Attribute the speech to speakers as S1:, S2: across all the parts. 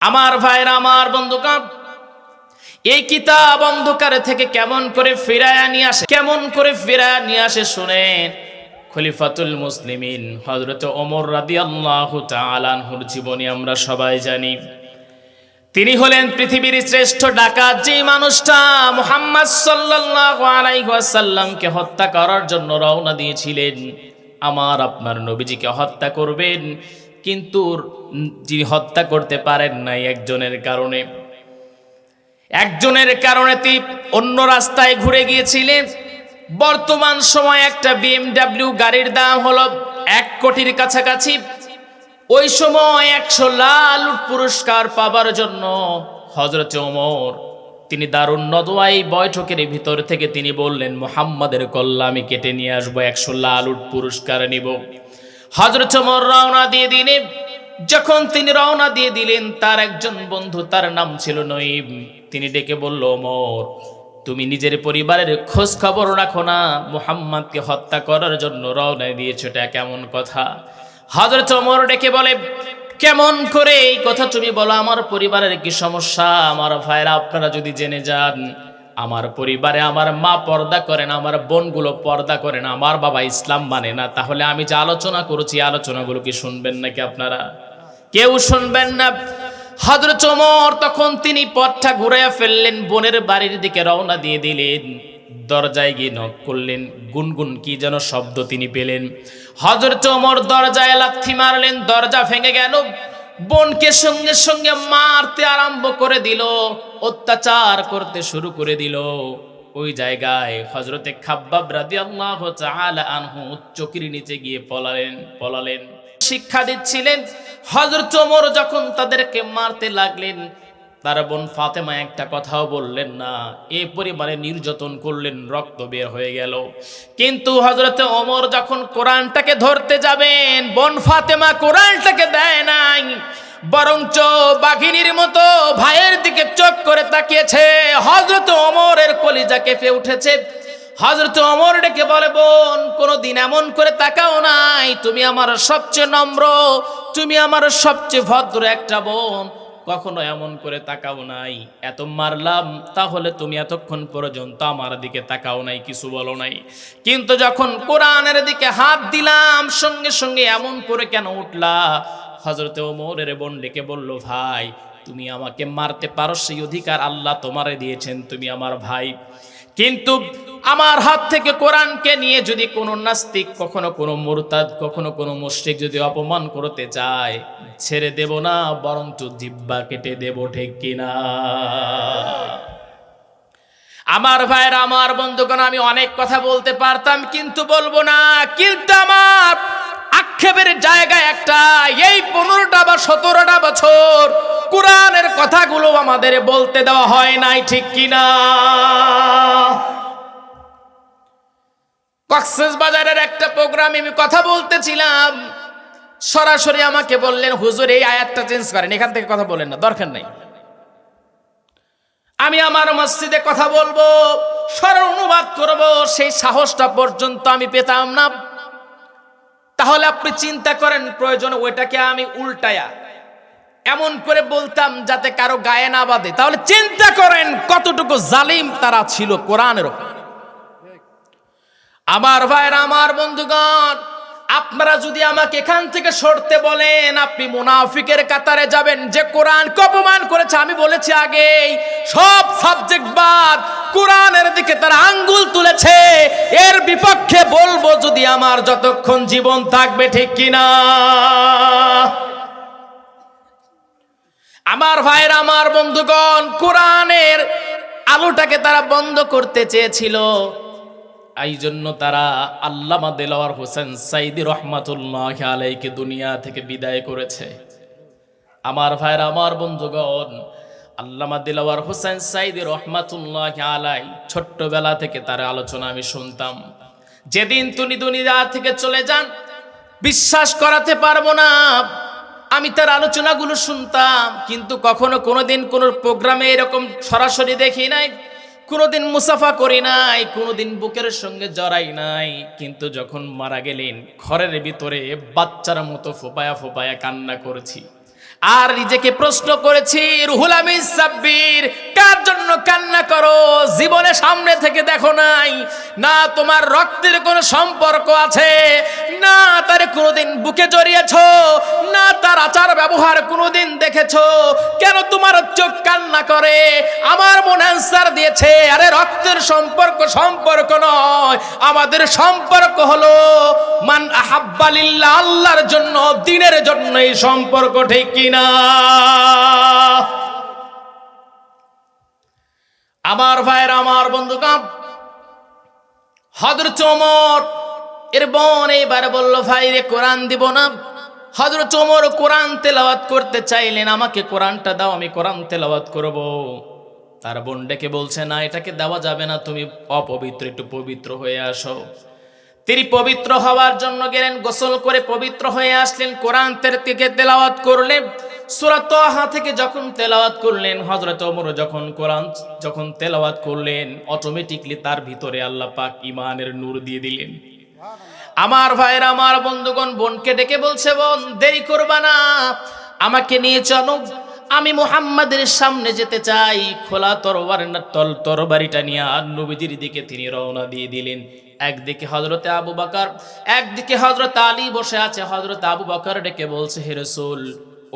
S1: আমার ভাইরা, আমার বন্ধুকান এই কিতাব অন্ধকার থেকে কেমন করে ফিরায় নিয়ে আসে? কেমন করে ফিরায় নিয়ে আসে শুনেন। খলিফাতুল মুসলিমিন হজরত ওমর রাদি আল্লাহ তালানহুর জীবনী আমরা সবাই জানি। তিনি হলেন পৃথিবীর শ্রেষ্ঠ ডাকাত। যে মানুষটা মুহাম্মদ আলাইহি ওয়াসাল্লামকে হত্যা করার জন্য রওনা দিয়েছিলেন, আমার আপনার নবীজিকে হত্যা করবেন কিন্তু যিনি হত্যা করতে পারেন নাই একজনের কারণে। একজনের কারণে তিনি অন্য রাস্তায় ঘুরে গিয়েছিলেন। বর্তমান সময় একটা বিএমডাব্লিউ গাড়ির দাম হলো এক কোটির কাছাকাছি। ওই সময় একশো লাল পুরস্কার পাবার জন্য হজরত ওমর, তিনি দারুণ নদওয়াই বৈঠকের ভিতর থেকে তিনি বললেন, মোহাম্মদের কল্লা আমি কেটে নিয়ে আসব, একশো লাল পুরস্কার নিব। হজরত ওমর রওনা দিয়ে দিলেন। যখন তিনি রওনা দিয়ে দিলেন, তার একজন বন্ধু তার নাম ছিল নঈম। তিনি ডেকে বলল, ওমর, তুমি নিজের পরিবারের খোঁজ খবর রাখো না। মোহাম্মদকে হত্যা করার জন্য রওনা দিয়েছ, এটা কেমন কথা? হজরত ওমর ডেকে বলে, কেমন করে এই কথা তুমি বলো? আমার পরিবারের কি সমস্যা? আমার ভাইরা, আপনারা যদি জেনে যান। আমার পরিবারে আমার মা পর্দা করেন আমার বোনগুলো পর্দা করেন আমার বাবা ইসলাম মানে না। তাহলে আমি যে আলোচনা করেছি আলোচনাগুলো কি শুনবেন নাকি আপনারা? কেউ শুনবেন না। হজরত ওমর তখন তিনি পথটা ঘুরাইয়া ফেললেন, বোনের বাড়ির দিকে রওনা দিয়ে দিলেন। দরজায় গিয়ে নক করলেন। গুনগুন কি যেন শব্দ তিনি পেলেন। হজরত ওমর দরজায় লাথি মারলেন, দরজা ভেঙে গেল। বোনকে সঙ্গে সঙ্গে মারতে আরম্ভ করে দিল, অত্যাচার করতে শুরু করে দিল। ওই জায়গায় হজরতে খাব্বাব রাদিয়াল্লাহু তাআলা আনহু চকির নিচে গিয়ে পলালেন পলালেন। শিক্ষা দিচ্ছিলেন হজরত ওমর যখন তাদেরকে মারতে লাগলেন তার বোন ফাতেমা একটা কথাও বললেন না। এ পরিমাণে নির্যাতন করলেন, রক্ত বের হয়ে গেল। কিন্তু হজরতে অমর যখন কোরআনটাকে ধরতে যাবেন, বোন ফাতেমা কোরআনটাকে দেয় নাই। বরঞ্চ বাঘিনীর মতো ভাইয়ের দিকে চোখ করে তাকিয়েছে। হজরত অমরের কলিজা কেঁপে উঠেছে। হজরত অমর ডেকে বলে, বোন, কোনোদিন এমন করে তাকাও নাই। তুমি আমার সবচেয়ে নম্র, তুমি আমার সবচেয়ে ভদ্র একটা বোন। কখনো এমন করে তাকাও নাই। এত মারলাম, তাহলে তুমি এতক্ষণ পর্যন্ত আমার দিকে তাকাও নাই, কিছু বলো নাই। কিন্তু যখন কোরআনের দিকে হাত দিলাম, সঙ্গে সঙ্গে এমন করে কেন উঠলা? হজরতে ওমরের বোন ডেকে বলল, ভাই, তুমি আমাকে মারতে পারো, সেই অধিকার আল্লাহ তোমারে দিয়েছেন, তুমি আমার ভাই। কিন্তু আমার হাত থেকে কোরআনকে নিয়ে যদি কোনো নাস্তিক, কখনো কোনো মুরতাদ, কখনো কোনো মুশরিক যদি অপমান করতে চায়, ছেড়ে দেব না, বরঞ্চ জিব্বা কেটে দেব, ঠিক কিনা? আমার ভাইয়ের আমার বন্ধুগণ, আমি অনেক কথা বলতে পারতাম, কিন্তু বলব না। কিন্তু আমার আক্ষেপের জায়গায় একটা। এই পনেরোটা বা সতেরোটা বছর কোরআনের কথাগুলো আমাদের বলতে দেওয়া হয় নাই, ঠিক কিনা? কক্সেস বাজারের একটা প্রোগ্রামে আমি কথা বলতেছিলাম। সরাসরি আমাকে বললেন, হুজুর, এই আয়াতটা চেঞ্জ করেন, এখান থেকে কথা বলেন না, দরকার নাই। আমি আমার মসজিদে কথা বলব সরল অনুবাদ করব, সেই সাহসটা পর্যন্ত আমি পেতাম না। তাহলে আপনি চিন্তা করেন, প্রয়োজন ওইটাকে আমি উল্টায়া, এমন করে বলতাম যাতে কারও গায়ে না বাঁধে। তাহলে চিন্তা করেন কতটুকু জালিম তারা ছিল কোরআনের ওপর আমার ভাইরা, আমার বন্ধুগণ, আপনারা যদি আমাকে এখান থেকে সরতে বলেন, আপনি মুনাফিকের কাতারে যাবেন। যে কোরআন অপমান করেছে, আমি বলেছি আগেই, সব সাবজেক্ট বাদ, কোরআনের দিকে তারা আঙ্গুল তুলেছে। এর বিপক্ষে বলব, যদি আমার যতক্ষণ জীবন থাকবে, ঠিক কিনা আমার ভাইয়ের আমার বন্ধুগণ, কোরআনের আলোটাকে তারা বন্ধ করতে চেয়েছিল। এই জন্য তারা আল্লামা দেলাওয়ার হোসেন সাইদি রহমাতুল্লাহ আলাইকে দুনিয়া থেকে বিদায় করেছে। আমার ভাইয়ের আমার বন্ধুগণ, আল্লামা দিলাওয়ার হোসেন সাইদি রহমাতুল্লাহ আলাই ছোট্টবেলা থেকে তার আলোচনা আমি শুনতাম। যেদিন তুমি দুনিয়া থেকে চলে যান, বিশ্বাস করাতে পারব না, আমি তার আলোচনাগুলো শুনতাম, কিন্তু কখনো কোনোদিন কোনো প্রোগ্রামে এরকম সরাসরি দেখি নাই। কোনোদিন মুসাফা করি নাই, কোনোদিন বুকের সঙ্গে জড়াই নাই। কিন্তু যখন মারা গেলেন, ঘরের ভিতরে বাচ্চার মতো ফোপায়া ফোপায়া কান্না করেছি। আর নিজেকে প্রশ্ন করেছি, রুহুল আমিন সাব্বির, কার জন্য কান্না করো? জীবনে সামনে থেকে দেখো নাই। না, তোমার রক্তের কোনো সম্পর্ক আছে, না তার কোনোদিন বুকে জড়িয়েছ, না তার দেখেছ? কেন তোমার চোখ কান্না করে? আমার মন অ্যান্সার দিয়েছে, আরে রক্তের সম্পর্ক সম্পর্ক নয়। আমাদের সম্পর্ক হলো মান আহাব্বালিল্লাহ আল্লাহর জন্য, দিনের জন্য এই সম্পর্ক, ঠিক কিনা আমার ভাইয়ের, আমার বন্ধুগণ হজরত ওমর, এর বোন এইবার বলল, ভাই রে, কোরআন দিব না। হজরত ওমর কোরআন তেলাওয়াত করতে চাইলেন, আমাকে কোরআনটা দাও, আমি কোরআন তেলাওয়াত করব। তার বোন ডেকে বলছে, না, এটাকে দেওয়া যাবে না, তুমি অপবিত্র, একটু পবিত্র হয়ে আসো। তিনি পবিত্র হওয়ার জন্য গেলেন, গোসল করে পবিত্র হয়ে আসলেন, কোরআন থেকে তেলাওয়াত করলেন। সূরা তাহা থেকে যখন তেলাওয়াত করলেন, হযরত ওমর যখন কোরআন, যখন তেলাওয়াত করলেন অটোমেটিকলি তার ভিতরে আল্লাহ পাক ইমানের নূর দিয়ে দিলেন। আমার ভাইয়ের, আমার বন্ধুগণ, বোনকে ডেকে বলছে, বোন, দেরি করবা না। আমাকে নিয়ে চলো। আমি মুহাম্মাদের সামনে যেতে চাই। খোলা তরবার না, তল তরবারিটা নিয়ে আর নবীজির দিকে তিনি রওনা দিয়ে দিলেন। একদিকে হজরতে আবু বাকার, একদিকে হজরত আলী বসে আছে। হজরত আবু বাকার ডেকে বলছে, হে রসুল,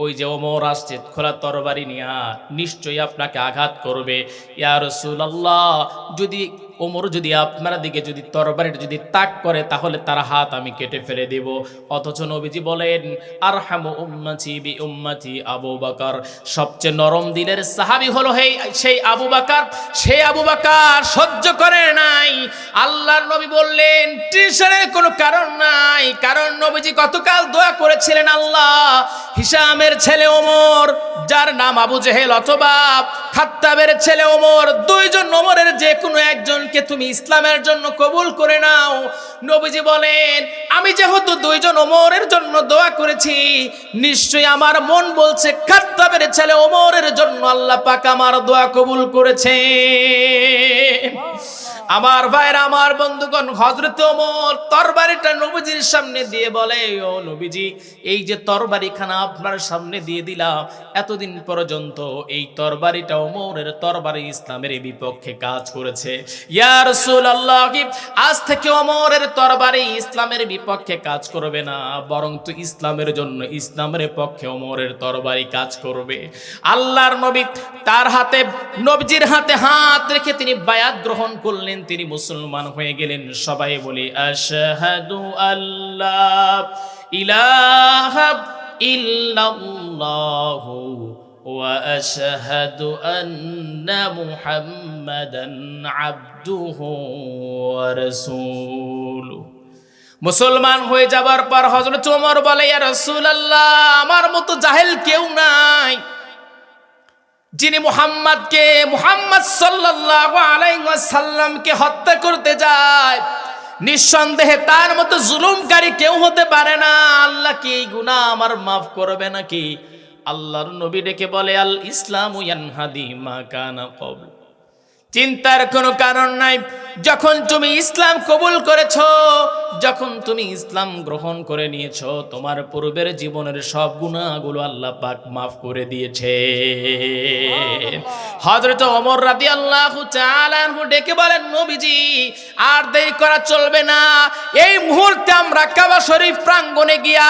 S1: ওই যে ওমর আসছে, খোলা তরবারি নিয়া নিশ্চয়ই আপনাকে আঘাত করবে। ইয়া রসুল আল্লাহ যদি ওমর যদি আপনার দিকে যদি তরবারিটা যদি তাক করে, তাহলে তার হাত আমি কেটে ফেলে দেব। অথচ নবীজি বলেন আর হামু উম্মাতি বি উম্মাতি আবু বাকার। সবচেয়ে নরম দিলের সাহাবি হলো হেই, সেই আবু বাকার। সেই আবু বাকার সহ্য করে নাই। আল্লাহর নবী বললেন টিউশনের কোনো কারণ নাই। কারণ নবীজি গতকাল দোয়া করেছিলেন আল্লাহ হিসামের ছেলে ওমর, যার নাম আবু জেহেল অথবা খাত্তাবের ছেলে ওমর, দুইজন ওমরের যে কোনো একজনকে তুমি ইসলামের জন্য কবুল করে নাও। নবীজি বলেন, আমি যেহেতু দুইজন ওমরের জন্য দোয়া করেছি, নিশ্চয়ই আমার মন বলছে খাত্তাবের ছেলে ওমরের জন্য আল্লাহ পাক আমার দোয়া কবুল করেছে আমার ভাইরা, আমার বন্ধুগণ হজরত ওমর তরবারিটা নবীজির সামনে দিয়ে বলে, ও নবীজি, এই যে তরবারিখানা আপনার সামনে দিয়ে দিলাম, এতদিন পর্যন্ত এই তরবারিটা ওমরের তরবারি ইসলামের বিপক্ষে কাজ করেছে। ইয়া রাসূলুল্লাহ, আজ থেকে ওমরের তরবারি ইসলামের বিপক্ষে কাজ করবে না বরং তো ইসলামের জন্য ইসলামের পক্ষে ওমরের তরবারি কাজ করবে। আল্লাহর নবী তার হাতে, নবজির হাতে হাত রেখে তিনি বায়াত গ্রহণ করলেন। তিনি মুসলমান হয়ে গেলেন। সবাই বলি, আশহাদু আল্লাহ ইলাহা ইল্লাল্লাহু ওয়া আশহাদু আন্না মুহাম্মাদান আবদুহু ওয়া রাসূলুহু। মুসলমান হয়ে যাবার পর হযরত ওমর বলে, ইয়া রাসূলুল্লাহ, আমার মতো জাহেল কেউ নাই। যিনি মুহাম্মাদকে, মুহাম্মদ সাল্লাল্লাহু আলাইহি ওয়াসাল্লামকে হত্যা করতে যায়, নিঃসন্দেহে তার মতো জুলুমকারী কেউ হতে পারে না। আল্লাহ কি এই গুনাহ আমার মাফ করবে নাকি? আল্লাহর নবী ডেকে বলে, আল ইসলাম ইয়ানহাদি মা কানা ক্বাবল চিন্তার কোনো কারণ নাই। যখন তুমি ইসলাম কবুল করেছ যখন তুমি ইসলাম গ্রহণ করে নিয়েছ তোমার পূর্বের জীবনের সব গুণাগুলো আল্লাহ পাক মাফ করে দিয়েছে। হযরত ওমর রাদিয়াল্লাহু তাআলা আনহু ডেকে বলেন নবীজি আর দেরি করা চলবে না। এই মুহূর্তে আমরা কাবা শরীফ প্রাঙ্গণে গিয়া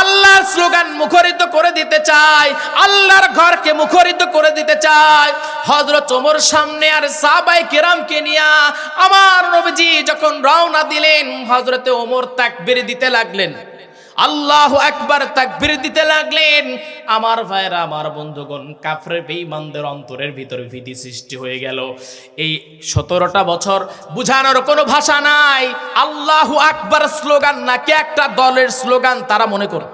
S1: আল্লাহর স্লোগান মুখরিত করে দিতে চাই, আল্লাহর ঘরকে মুখরিত করে দিতে চাই। হজরত ওমর সামনে আর সাবাই কেরামকে নিয়া আমার নবীজি যখন রওনা দিলেন হজরতে ওমর তাকবীর দিতে লাগলেন। আল্লাহ একবার তাকবীর দিতে লাগলেন। আমার ভাইরা, আমার বন্ধুগণ, কাফরে বেঈমানদের অন্তরের ভিতরে ভীতি সৃষ্টি হয়ে গেল। এই সতেরোটা বছর বুঝানোর কোনো ভাষা নাই। আল্লাহ আকবার স্লোগান নাকি একটা দলের স্লোগান তারা মনে করে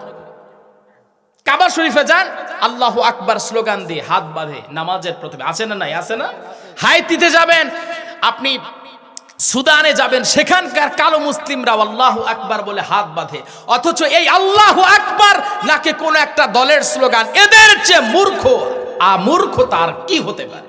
S1: কাবা শরীফে যান, আল্লাহ আকবার স্লোগান দিয়ে হাত বাঁধে, নামাজের প্রথমে। আছে না নাই? আছে না? হাইতিতে যাবেন। আপনি সুদানে যাবেন, সেখানকার কালো মুসলিমরা আল্লাহ আকবার বলে হাত বাঁধে। অথচ এই আল্লাহ আকবার নাকি কোন একটা দলের স্লোগান, এদের চেয়ে মূর্খ আ মূর্খ তার কি হতে পারে?